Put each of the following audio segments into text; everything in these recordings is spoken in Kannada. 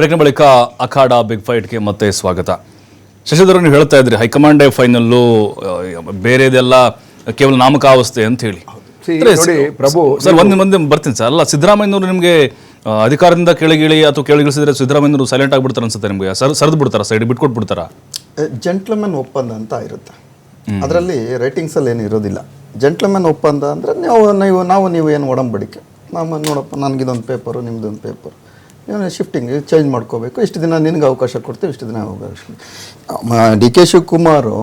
ಬ್ರೇಕ್ನ ಬಳಿಕ ಅಖಾಡ ಬಿಗ್ ಫೈಟ್ಗೆ ಮತ್ತೆ ಸ್ವಾಗತ. ಶಶಿಧರ್ ನೀವು ಹೇಳ್ತಾ ಇದ್ರಿ ಹೈಕಮಾಂಡೇ ಫೈನಲ್ಲು ಬೇರೆದೆಲ್ಲ ಕೇವಲ ನಾಮಕಾವಸ್ಥೆ ಅಂತ ಹೇಳಿ. ನೋಡಿ, ಪ್ರಭು, ಸರ್ ಒಂದು ಮಂದಿ ಬರ್ತೀನಿ ಸರ್. ಅಲ್ಲ ಸಿದ್ದರಾಮಯ್ಯನವರು ನಿಮಗೆ ಅಧಿಕಾರದಿಂದ ಕೆಳಗಿಳಿ ಅಥವಾ ಕೆಳಗಿಳಿಸಿದ್ರೆ ಸಿದ್ದರಾಮಯ್ಯನವರು ಸೈಲೆಂಟ್ ಆಗಿಬಿಡ್ತಾರೆ ಅನ್ಸುತ್ತೆ ನಿಮಗೆ. ಸರ್ ಸರಿದು ಬಿಡ್ತಾರ ಸೈಡ್ ಬಿಟ್ಕೊಟ್ಬಿಡ್ತಾರ? ಜೆಂಟ್ಲ್ಮನ್ ಒಪ್ಪಂದ ಅಂತ ಇರುತ್ತೆ. ಅದರಲ್ಲಿ ರೇಟಿಂಗ್ಸಲ್ಲಿ ಏನು ಇರೋದಿಲ್ಲ. ಜೆಂಟ್ಲ್ಮನ್ ಒಪ್ಪಂದ ಅಂದರೆ ನೀವು ನೀವು ನಾವು ನೀವು ಏನು ಒಡಂಬಡಿಕೆ. ನಮ್ಮ ನೋಡಪ್ಪ ನನಗಿದೊಂದು ಪೇಪರು ನಿಮ್ದೊಂದು ಪೇಪರ್ ಶಿಫ್ಟಿಂಗ್ ಚೇಂಜ್ ಮಾಡ್ಕೋಬೇಕು. ಇಷ್ಟು ದಿನ ನಿನಗೆ ಅವಕಾಶ ಕೊಡ್ತೀವಿ ಇಷ್ಟು ದಿನ ಅವಕಾಶ ಡಿ ಕೆ ಶಿವಕುಮಾರು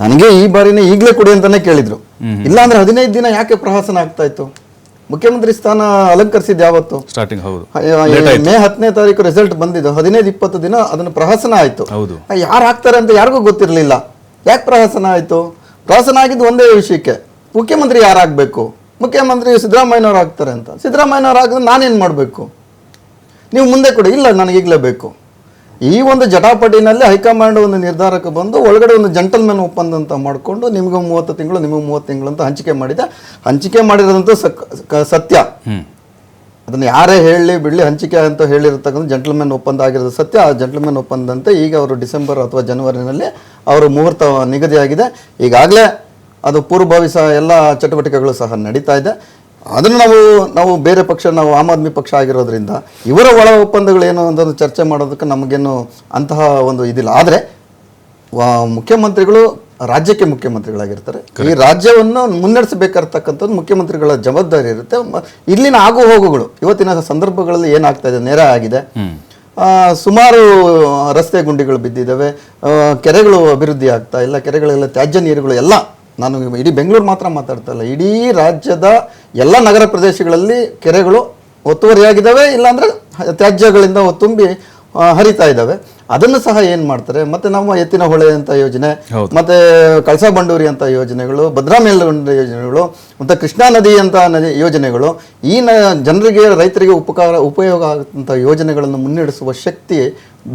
ನನಗೆ ಈ ಬಾರಿನೇ ಈಗಲೇ ಕೊಡಿ ಅಂತಾನೆ ಕೇಳಿದ್ರು. ಇಲ್ಲಾಂದ್ರೆ ಹದಿನೈದು ದಿನ ಯಾಕೆ ಪ್ರಹಸನ ಆಗ್ತಾ ಇತ್ತು? ಮುಖ್ಯಮಂತ್ರಿ ಸ್ಥಾನ ಅಲಂಕರಿಸಿದ್ದು ಯಾವತ್ತು? ಸ್ಟಾರ್ಟಿಂಗ್ ಹೌದು. ಮೇ ಹತ್ತನೇ ತಾರೀಕು ರಿಸಲ್ಟ್ ಬಂದಿದ್ದು. ಹದಿನೈದು ಇಪ್ಪತ್ತು ದಿನ ಅದನ್ನು ಪ್ರಹಸನ ಆಯಿತು. ಹೌದು. ಯಾರು ಹಾಕ್ತಾರೆ ಅಂತ ಯಾರಿಗೂ ಗೊತ್ತಿರಲಿಲ್ಲ. ಯಾಕೆ ಪ್ರಹಸನ ಆಯಿತು? ಪ್ರಹಸನ ಆಗಿದ್ದು ಒಂದೇ ವಿಷಯಕ್ಕೆ. ಮುಖ್ಯಮಂತ್ರಿ ಯಾರಾಗಬೇಕು? ಮುಖ್ಯಮಂತ್ರಿ ಸಿದ್ದರಾಮಯ್ಯನವ್ರು ಆಗ್ತಾರೆ ಅಂತ. ಸಿದ್ದರಾಮಯ್ಯನವ್ರು ಆಗಿದ್ರೆ ನಾನೇನು ಮಾಡಬೇಕು? ನೀವು ಮುಂದೆ ಕೊಡಿ. ಇಲ್ಲ ನನಗೀಗಲೇ ಬೇಕು. ಈ ಒಂದು ಜಟಾಪಟಿನಲ್ಲಿ ಹೈಕಮಾಂಡ್ ಒಂದು ನಿರ್ಧಾರಕ್ಕೆ ಬಂದು ಒಳಗಡೆ ಒಂದು ಜಂಟಲ್ಮೆನ್ ಒಪ್ಪಂದ ಅಂತ ಮಾಡಿಕೊಂಡು ನಿಮಗೆ ಮೂವತ್ತು ತಿಂಗಳು ನಿಮಗೆ ಮೂವತ್ತು ತಿಂಗಳು ಅಂತ ಹಂಚಿಕೆ ಮಾಡಿದೆ. ಹಂಚಿಕೆ ಮಾಡಿರೋದಂತೂ ಸತ್ಯ. ಅದನ್ನು ಯಾರೇ ಹೇಳಿ ಬಿಡಲಿ ಹಂಚಿಕೆ ಅಂತ ಹೇಳಿರ್ತಕ್ಕಂಥ ಮ್ಯಾನ್ ಒಪ್ಪಂದ ಆಗಿರೋದು ಸತ್ಯ. ಆ ಜಂಟಲ್ಮನ್ ಒಪ್ಪಂದಂತೆ ಈಗ ಅವರು ಡಿಸೆಂಬರ್ ಅಥವಾ ಜನವರಿನಲ್ಲಿ ಅವರು ಮುಹೂರ್ತ ನಿಗದಿಯಾಗಿದೆ. ಈಗಾಗಲೇ ಅದು ಪೂರ್ವಭಾವಿ ಸಹ ಎಲ್ಲ ಚಟುವಟಿಕೆಗಳು ಸಹ ನಡೀತಾ ಇದೆ. ಅದನ್ನು ನಾವು ನಾವು ಬೇರೆ ಪಕ್ಷ ನಾವು ಆಮ್ ಆದ್ಮಿ ಪಕ್ಷ ಆಗಿರೋದ್ರಿಂದ ಇವರ ಒಳ ಒಪ್ಪಂದಗಳು ಏನು ಅನ್ನೋದು ಚರ್ಚೆ ಮಾಡೋದಕ್ಕೆ ನಮಗೇನು ಅಂತಹ ಒಂದು ಇದಿಲ್ಲ. ಆದರೆ ಮುಖ್ಯಮಂತ್ರಿಗಳು ರಾಜ್ಯಕ್ಕೆ ಮುಖ್ಯಮಂತ್ರಿಗಳಾಗಿರ್ತಾರೆ. ಈ ರಾಜ್ಯವನ್ನು ಮುನ್ನಡೆಸಬೇಕಾಗಿರ್ತಕ್ಕಂಥದ್ದು ಮುಖ್ಯಮಂತ್ರಿಗಳ ಜವಾಬ್ದಾರಿ ಇರುತ್ತೆ. ಇಲ್ಲಿನ ಆಗು ಹೋಗುಗಳು ಇವತ್ತಿನ ಸಂದರ್ಭಗಳಲ್ಲಿ ಏನಾಗ್ತಾ ಇದೆ ನೆರೆ ಆಗಿದೆ. ಸುಮಾರು ರಸ್ತೆ ಗುಂಡಿಗಳು ಬಿದ್ದಿದ್ದಾವೆ. ಕೆರೆಗಳು ಅಭಿವೃದ್ಧಿ ಆಗ್ತಾ ಇಲ್ಲ. ಕೆರೆಗಳೆಲ್ಲ ತ್ಯಾಜ್ಯ ನೀರುಗಳು ಎಲ್ಲ ನಾನು ಇಡೀ ಬೆಂಗಳೂರು ಮಾತ್ರ ಮಾತಾಡ್ತಾ ಇಲ್ಲ. ಇಡೀ ರಾಜ್ಯದ ಎಲ್ಲ ನಗರ ಪ್ರದೇಶಗಳಲ್ಲಿ ಕೆರೆಗಳು ಒತ್ತುವರಿಯಾಗಿದ್ದಾವೆ ಇಲ್ಲಾಂದರೆ ತ್ಯಾಜ್ಯಗಳಿಂದ ತುಂಬಿ ಹರಿತಾ ಇದ್ದಾವೆ. ಅದನ್ನು ಸಹ ಏನು ಮಾಡ್ತಾರೆ? ಮತ್ತೆ ನಮ್ಮ ಎತ್ತಿನ ಹೊಳೆ ಅಂತ ಯೋಜನೆ ಮತ್ತು ಮತ್ತೆ ಕಳಸಾ ಬಂಡೂರಿ ಅಂತ ಯೋಜನೆಗಳು ಭದ್ರಾ ಮೇಲ್ದಂಡೆ ಯೋಜನೆಗಳು ಮತ್ತು ಕೃಷ್ಣಾ ನದಿ ಅಂತ ನದಿ ಯೋಜನೆಗಳು ಈ ನ ಜನರಿಗೆ ರೈತರಿಗೆ ಉಪಕಾರ ಉಪಯೋಗ ಆಗುವಂಥ ಯೋಜನೆಗಳನ್ನು ಮುನ್ನಡೆಸುವ ಶಕ್ತಿ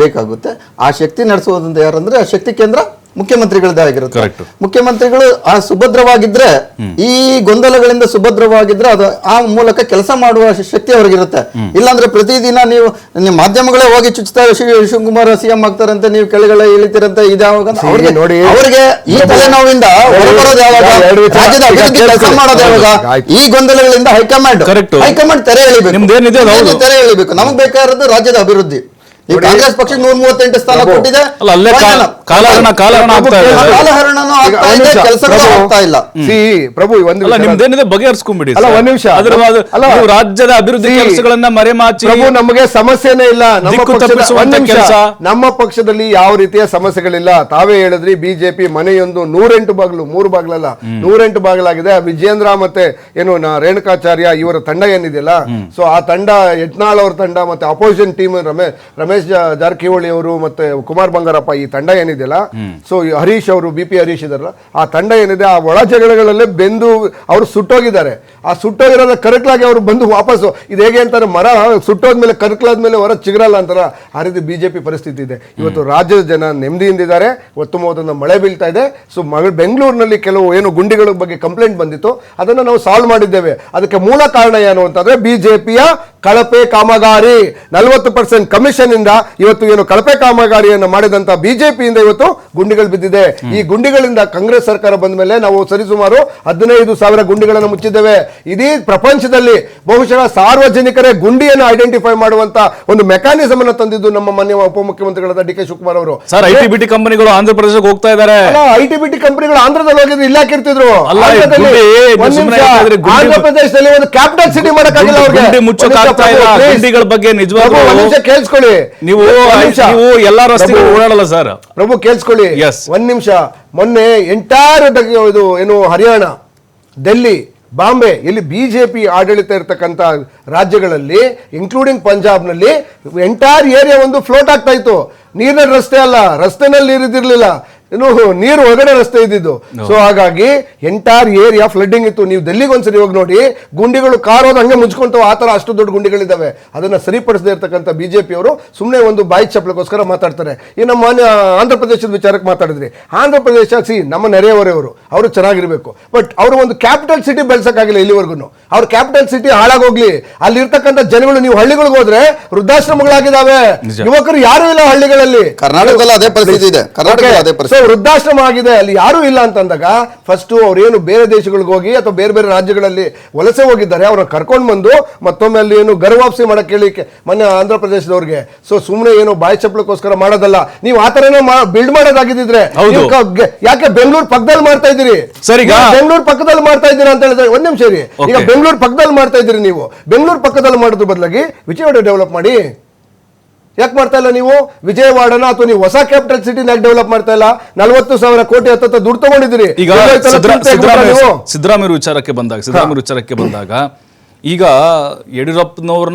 ಬೇಕಾಗುತ್ತೆ. ಆ ಶಕ್ತಿ ನಡೆಸುವುದಂತ ಯಾರಂದರೆ ಆ ಶಕ್ತಿ ಕೇಂದ್ರ ಮುಖ್ಯಮಂತ್ರಿಗಳದ್ದೇ ಆಗಿರುತ್ತೆ. ಮುಖ್ಯಮಂತ್ರಿಗಳು ಆ ಸುಭದ್ರವಾಗಿದ್ರೆ ಈ ಗೊಂದಲಗಳಿಂದ ಸುಭದ್ರವಾಗಿದ್ರೆ ಅದು ಆ ಮೂಲಕ ಕೆಲಸ ಮಾಡುವ ಶಕ್ತಿ ಅವ್ರಿಗಿರುತ್ತೆ. ಇಲ್ಲಾಂದ್ರೆ ಪ್ರತಿದಿನ ನೀವು ನಿಮ್ಮ ಮಾಧ್ಯಮಗಳೇ ಹೋಗಿ ಚುಚ್ಚುತ್ತಾ ಶಿವ ಶಿವಕುಮಾರ್ ಸಿಎಂ ಆಗ್ತಾರಂತೆ ನೀವು ಕೆಳಗಡೆ ಇಳಿತೀರಂತೆ ಇದಾವಾಗ ಅವ್ರಿಗೆ ನೋಡಿ, ಅವರಿಗೆ ಈ ತಲೆನೋವಿಂದ ಹೊರಬರೋದು ಯಾವಾಗ? ರಾಜ್ಯದ ಅಭಿವೃದ್ಧಿ ಕೆಲಸ. ಮಾಡೋದು ಯಾವಾಗ? ಈ ಗೊಂದಲಗಳಿಂದ ಹೈಕಮಾಂಡ್. ಹೈಕಮಾಂಡ್ ತೆರೆ ಎಳಿಬೇಕು. ತೆರೆ ಎಳಿಬೇಕು. ನಮ್ಗೆ ಬೇಕಾಗಿರೋದು ರಾಜ್ಯದ ಅಭಿವೃದ್ಧಿ. ಈ ಕಾಂಗ್ರೆಸ್ ಪಕ್ಷ ನೂರ ಮೂವತ್ತೆಂಟು ಸ್ಥಾನ. ಕೊಟ್ಟಿದೆ ಅಲ್ಲ ಅಲ್ಲೇ ಕಾ- ಫೈನಲ್. ಕಾಲಹರಣ ಕಾಲಹರಣ ಆಗ್ತಾ ಇದೆ ಕಾಲಹರಣನೂ ಆಗ್ತಾ ಇದೆ ಕೆಲಸಗಳು ಆಗ್ತಾ ಇಲ್ಲ ಸಿ ಪ್ರಭು ಒಂದು ಅಲ್ಲ ವಿಚಾರ- ನಿಮ್ದೇನಿದೆ ಬಗೆಹರಿಸ್ಕೊಂಡ್ಬಿಡಿ ಅಲ್ಲ. ಒಂದ್ ನಿಮಿಷ. ಅದ್ರ ಅದು- ಅಲ್ಲ. ನೀವು ರಾಜ್ಯದ ಅಭಿವೃದ್ಧಿ See, ಕೆಲಸಗಳನ್ನ ಮರೆಮಾಚಿ ಪ್ರಭು ನಮಗೆ ಸಮಸ್ಯೆನೇ ಇಲ್ಲ ನಮ್ಮ ದಿಕ್ಕು ಪಕ್ಷದ ತಪ್ಪಿಸುವಂತ ಒಂದ್ ನಿಮಿಷ. ಕೆಲ್ಸ. ನಮ್ಮ ಪಕ್ಷದಲ್ಲಿ ಯಾವ ರೀತಿಯ ಸಮಸ್ಯೆಗಳಿಲ್ಲ ತಾವೇ ಹೇಳಿದ್ರಿ ಬಿಜೆಪಿ ಮನೆಯೊಂದು ನೂರೆಂಟು ಬಾಗಿಲು ಮೂರು ಬಾಗಿಲಲ್ಲ ನೂರೆಂಟು ಬಾಗಿಲಾಗಿದೆ ವಿಜೇಂದ್ರ ಮತ್ತೆ ಏನು ನಾ- ರೇಣುಕಾಚಾರ್ಯ ಇವರ ತಂಡ ಏನಿದೆಯಲ್ಲ ಸೊ ಆ ತಂಡ ಯತ್ನಾಳ್ ಅವ್ರ ತಂಡ ಮತ್ತೆ ಅಪೋಸಿಷನ್ ಟೀಮ್ ರಮೇಶ್ ರಮೇಶ್ ಜಾರಕಿಹೊಳಿ ಅವರು ಮತ್ತೆ ಕುಮಾರ್ ಬಂಗಾರಪ್ಪ ಈ ತಂಡ ಏನಿದೆಯಲ್ಲ? ಸೊ ಹರೀಶ್ ಅವರು ಬಿ ಪಿ ಹರೀಶ್ ಇದಾರಲ್ಲ ಆ ತಂಡ ಏನಿದೆ ಆ ಒಳ ಜಗಳಗಳಲ್ಲೇ ಬೆಂದು ಅವರು ಸುಟ್ಟೋಗಿದ್ದಾರೆ. ಆ ಸುಟ್ಟೋಗಿರೋದ ಕರಕಲಾಗಿ ಅವರು ಬಂದು ವಾಪಸ್ಸು. ಇದು ಹೇಗೆ ಅಂತಾರೆ ಮರ ಸುಟ್ಟೋದ್ಮೇಲೆ ಕರಕಲಾದ್ಮೇಲೆ ಹೊರ ಚಿಗರಲ್ಲ ಅಂತಾರ ಆ ರೀತಿ ಬಿಜೆಪಿ ಪರಿಸ್ಥಿತಿ ಇದೆ. ಇವತ್ತು ರಾಜ್ಯದ ಜನ ನೆಮ್ಮದಿಯಿಂದಿದ್ದಾರೆ ಉತ್ತಮವಾದ ಮಳೆ ಬೀಳ್ತಾ ಇದೆ. ಸೊ ಮಗ ಬೆಂಗಳೂರಿನಲ್ಲಿ ಕೆಲವು ಏನು ಗುಂಡಿಗಳ ಬಗ್ಗೆ ಕಂಪ್ಲೇಂಟ್ ಬಂದಿತ್ತು. ಅದನ್ನ ನಾವು ಸಾಲ್ವ್ ಮಾಡಿದ್ದೇವೆ. ಅದಕ್ಕೆ ಮೂಲ ಕಾರಣ ಏನು ಅಂತಂದ್ರೆ ಬಿಜೆಪಿಯ ಕಳಪೆ ಕಾಮಗಾರಿ ನಲವತ್ತು ಪರ್ಸೆಂಟ್ ಕಮಿಷನ್ ಇಂದ ಇವತ್ತು ಏನು ಕಳಪೆ ಕಾಮಗಾರಿಯನ್ನು ಮಾಡಿದಂತ ಬಿಜೆಪಿಯಿಂದ ಇವತ್ತು ಗುಂಡಿಗಳು ಬಿದ್ದಿದೆ. ಈ ಗುಂಡಿಗಳಿಂದ ಕಾಂಗ್ರೆಸ್ ಸರ್ಕಾರ ಬಂದ ಮೇಲೆ ನಾವು ಸರಿಸುಮಾರು ಹದಿನೈದು ಸಾವಿರ ಗುಂಡಿಗಳನ್ನು ಮುಚ್ಚಿದ್ದೇವೆ. ಇಡೀ ಪ್ರಪಂಚದಲ್ಲಿ ಬಹುಶಃ ಸಾರ್ವಜನಿಕರೇ ಗುಂಡಿಯನ್ನು ಐಡೆಂಟಿಫೈ ಮಾಡುವಂತ ಒಂದು ಮೆಕಾನಿಸಮ್ ಅನ್ನು ತಂದಿದ್ದು ನಮ್ಮ ಮಾನ್ಯ ಉಪಮುಖ್ಯಮಂತ್ರಿಗಳಾದ ಡಿ ಕೆ ಶಿವಕುಮಾರ್ ಅವರು. ಸರ್ ಐ ಟಿ ಬಿ ಕಂಪನಿಗಳು ಆಂಧ್ರ ಪ್ರದೇಶಕ್ಕೆ ಹೋಗ್ತಾ ಇದ್ದಾರೆ. ಐ ಟಿ ಬಿ ಟಿ ಕಂಪನಿಗಳು ಆಂಧ್ರದಲ್ಲಿ ಹೋಗಿದ್ರು ಇಲ್ಲ ಕಿರ್ತಿದ್ರು ಆಂಧ್ರ ಪ್ರದೇಶದಲ್ಲಿ ಒಂದು ಕ್ಯಾಪಿಟಲ್ ಸಿಟಿ ಮಾಡಕ್ಕಾಗಿಲ್ಲ ಅವ್ರಿಗೆ. ಗುಂಡಿ ಒಂದ್ ನಿಮಿಷ ಆಗ್ತಾ ಇಲ್ಲ. ಬಗ್ಗೆ ನಿಜವಾಗ್ಲೂ ನಿಮಿಷ ಕೇಳಿಸ್ಕೊಳ್ಳಿ. ನೀವು ನೀವು ಎಲ್ಲಾ ಪ್ರಭು, ಓಡಾಡಲ್ಲ ಸರ್. ಪ್ರಭು ಕೇಳಿಸ್ಕೊಳ್ಳಿ. ಎಸ್ ಒಂದ್ ನಿಮಿಷ. ಮೊನ್ನೆ ಎಂಟೈರ್ ಇದು ಏನು ಹರಿಯಾಣ ಡೆಲ್ಲಿ ಬಾಂಬೆ ಇಲ್ಲಿ ಬಿಜೆಪಿ ಆಡಳಿತ ಇರತಕ್ಕಂತ ರಾಜ್ಯಗಳಲ್ಲಿ ಇನ್ಕ್ಲೂಡಿಂಗ್ ಪಂಜಾಬ್ನಲ್ಲಿ ಎಂಟೈರ್ ಏರಿಯಾ ಒಂದು ಫ್ಲೋಟ್ ಆಗ್ತಾ ಇತ್ತು. ನೀರಿನ ರಸ್ತೆ ಅಲ್ಲ. ರಸ್ತೆನಲ್ಲಿ ನೀರಿದಿರ್ಲಿಲ್ಲ ಏನು ನೀರು ಒಳಗಡೆ ರಸ್ತೆ ಇದ್ದಿದ್ದು. ಸೊ ಹಾಗಾಗಿ ಎಂಟೈರ್ ಏರಿಯಾ ಫ್ಲಡ್ಡಿಂಗ್ ಇತ್ತು. ನೀವು ದೆಲ್ಲಿಗೆ ಒಂದ್ಸರಿ ಹೋಗಿ ನೋಡಿ ಗುಂಡಿಗಳು ಕಾರೋದು ಹಂಗೆ ಮುಚ್ಕೊಂತಾವ. ಆ ತರ ಅಷ್ಟು ದೊಡ್ಡ ಗುಂಡಿಗಳಿದ್ದಾವೆ. ಅದನ್ನ ಸರಿಪಡಿಸದೇ ಇರ್ತಕ್ಕಂಥ ಬಿಜೆಪಿ ಅವರು ಸುಮ್ಮನೆ ಒಂದು ಬಾಯಿ ಚಪ್ಪಲಕ್ಕೋಸ್ಕರ ಮಾತಾಡ್ತಾರೆ. ಈ ನಮ್ಮ ಮಾನ್ಯ ಆಂಧ್ರ ಪ್ರದೇಶದ ವಿಚಾರಕ್ಕೆ ಮಾತಾಡಿದ್ರಿ. ಆಂಧ್ರ ಪ್ರದೇಶ ಸಿ ನಮ್ಮ ನೆರೆಯವರೆಯವರು ಅವರು ಚೆನ್ನಾಗಿರ್ಬೇಕು. ಬಟ್ ಅವರು ಒಂದು ಕ್ಯಾಪಿಟಲ್ ಸಿಟಿ ಬೆಳ್ಸಕ್ಕಾಗಿಲ್ಲ ಇಲ್ಲಿವರೆಗೂ ಅವ್ರ ಕ್ಯಾಪಿಟಲ್ ಸಿಟಿ ಹಾಳಾಗೋಗ್ಲಿ. ಅಲ್ಲಿರ್ತಕ್ಕಂಥ ಜನಗಳು ನೀವು ಹಳ್ಳಿಗಳಿಗೆ ಹೋದ್ರೆ ವೃದ್ಧಾಶ್ರಮಗಳಾಗಿದ್ದಾವೆ. ಯುವಕರು ಯಾರು ಇಲ್ಲ ಹಳ್ಳಿಗಳಲ್ಲಿ. ಕರ್ನಾಟಕದಲ್ಲಿ ಅದೇ ಪರಿಸ್ಥಿತಿ ಇದೆ. ಕರ್ನಾಟಕ ಅದೇ ಪರಿಸ್ಥಿತಿ ವೃದ್ಧಾಶ್ರಮ ಆಗಿದೆ ಅಲ್ಲಿ ಯಾರು ಇಲ್ಲ ಅಂತಂದಾಗ ಫಸ್ಟ್ ಅವ್ರೇನು ಬೇರೆ ದೇಶಗಳಿಗೆ ಹೋಗಿ ಅಥವಾ ಬೇರೆ ಬೇರೆ ರಾಜ್ಯಗಳಲ್ಲಿ ವಲಸೆ ಹೋಗಿದ್ದಾರೆ ಅವ್ರನ್ನ ಕರ್ಕೊಂಡು ಬಂದು ಮತ್ತೊಮ್ಮೆ ಅಲ್ಲಿ ಏನು ಗರ್ವಾಪ್ಸಿ ಮಾಡಕ್ಕೆ ಕೇಳಿಕ್ಕೆ ಮೊನ್ನೆ ಆಂಧ್ರ ಪ್ರದೇಶದವ್ರಿಗೆ. ಸೊ ಸುಮ್ಮನೆ ಏನು ಬಾಯಿ ಚಪ್ಪಲಕ್ಕೋಸ್ಕರ ಮಾಡೋದಲ್ಲ. ನೀವು ಆ ಥರನೇ ಬಿಲ್ಡ್ ಮಾಡೋದಾಗಿದ್ದಿದ್ರೆ ಯಾಕೆ ಬೆಂಗಳೂರು ಪಕ್ಕದಲ್ಲಿ ಮಾಡ್ತಾ ಇದ್ದೀರಿ? ಸರಿ ಬೆಂಗಳೂರು ಪಕ್ಕದಲ್ಲಿ ಮಾಡ್ತಾ ಇದ್ದೀರಾ ಅಂತ ಹೇಳಿದ್ರೆ ಒಂದ್ ನಿಮಿಷ ಈಗ. ಬೆಂಗಳೂರು ಪಕ್ಕದಲ್ಲಿ ಮಾಡ್ತಾ ಇದ್ದೀರಿ ನೀವು. ಬೆಂಗಳೂರು ಪಕ್ಕದಲ್ಲಿ ಮಾಡೋದ್ರ ಬದಲಾಗಿ ವಿಜಯವಾಡ ಡೆವಲಪ್ ಮಾಡಿ. ಯಾಕೆ ಮಾಡ್ತಾ ಇಲ್ಲ ನೀವು? ವಿಜಯವಾಡನ ಅಥವಾ ನೀವು ಹೊಸ ಕ್ಯಾಪಿಟಲ್ ಸಿಟಿನ ಯಾಕೆ ಡೆವಲಪ್ ಮಾಡ್ತಾ ಇಲ್ಲ? ನಲವತ್ತು ಸಾವಿರ ಕೋಟಿ ಹತ್ತ ದುಡ್ಡು ತಗೊಂಡಿದ್ದೀರಿ. ಈಗ? ಸಿದ್ದರಾಮಯ್ಯ ವಿಚಾರಕ್ಕೆ ಬಂದಾಗ ಸಿದ್ದರಾಮಯ್ಯ ವಿಚಾರಕ್ಕೆ ಬಂದಾಗ ಈಗ ಯಡಿಯೂರಪ್ಪನವ್ರನ್ನ